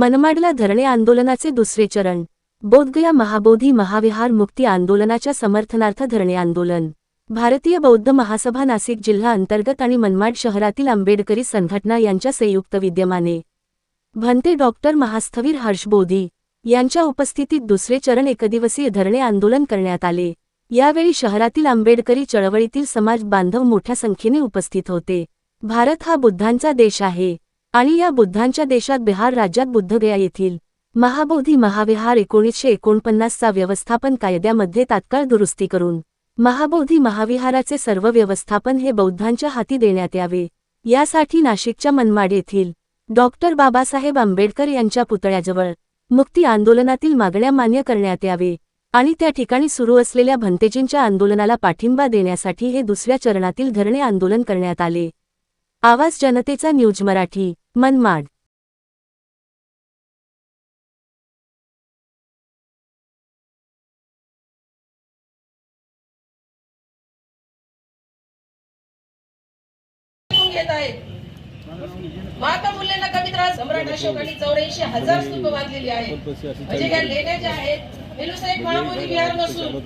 मनमाडला धरणे आंदोलनाचे दुसरे चरण. बोधगया महाबोधी महाविहार मुक्ती आंदोलनाच्या समर्थनार्थ धरणे आंदोलन. भारतीय बौद्ध महासभा नाशिक जिल्हा अंतर्गत आणि मनमाड शहरातील आंबेडकरी संघटना यांच्या संयुक्त विद्यमाने. भंते डॉक्टर महास्थवीर हर्ष बोधी यांच्या उपस्थितीत दुसरे चरण एकदिवसीय धरणे आंदोलन करण्यात आले. यावेळी शहरातील आंबेडकरी चळवळीतील समाज बांधव मोठ्या संख्येने उपस्थित होते. भारत हा बुद्धांचा देश आहे. आणि या बुद्धांच्या देशात बिहार राज्यात बुद्धगया येथील महाबोधी महाविहार एकोणीसशे एकोणपन्नासचा व्यवस्थापन कायद्यामध्ये तात्काळ दुरुस्ती करून महाबोधी महाविहाराचे सर्व व्यवस्थापन हे बौद्धांच्या हाती देण्यात यावे. यासाठी नाशिकच्या मनमाड येथील डॉक्टर बाबासाहेब आंबेडकर यांच्या पुतळ्याजवळ मुक्ती आंदोलनातील मागण्या मान्य करण्यात यावे आणि त्या ठिकाणी सुरू असलेल्या भंतेजींच्या आंदोलनाला पाठिंबा देण्यासाठी हे दुसऱ्या चरणातील धरणे आंदोलन करण्यात आले. आवाज जनतेचा न्यूज मराठी मनमाड. माता घेत कमी त्रास सम्राट अशोकांनी चौऱ्याऐंशी हजार स्तूप बांधलेली आहेत. म्हणजे या लेण्या ज्या आहेत साहेब महामोदी विहार नसून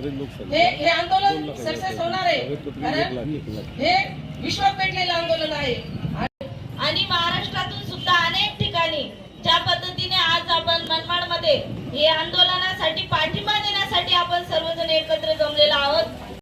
हे हे आंदोलन सक्सेस होणार आहे. कारण हे विश्वात पेटलेलं आंदोलन आहे. आणि महाराष्ट्रातून सुद्धा अनेक ठिकाणी ज्या पद्धतीने आज आपण मनमाडमध्ये हे आंदोलनासाठी पाठिंबा देण्यासाठी आपण सर्वजण एकत्र जमलेलो आहोत.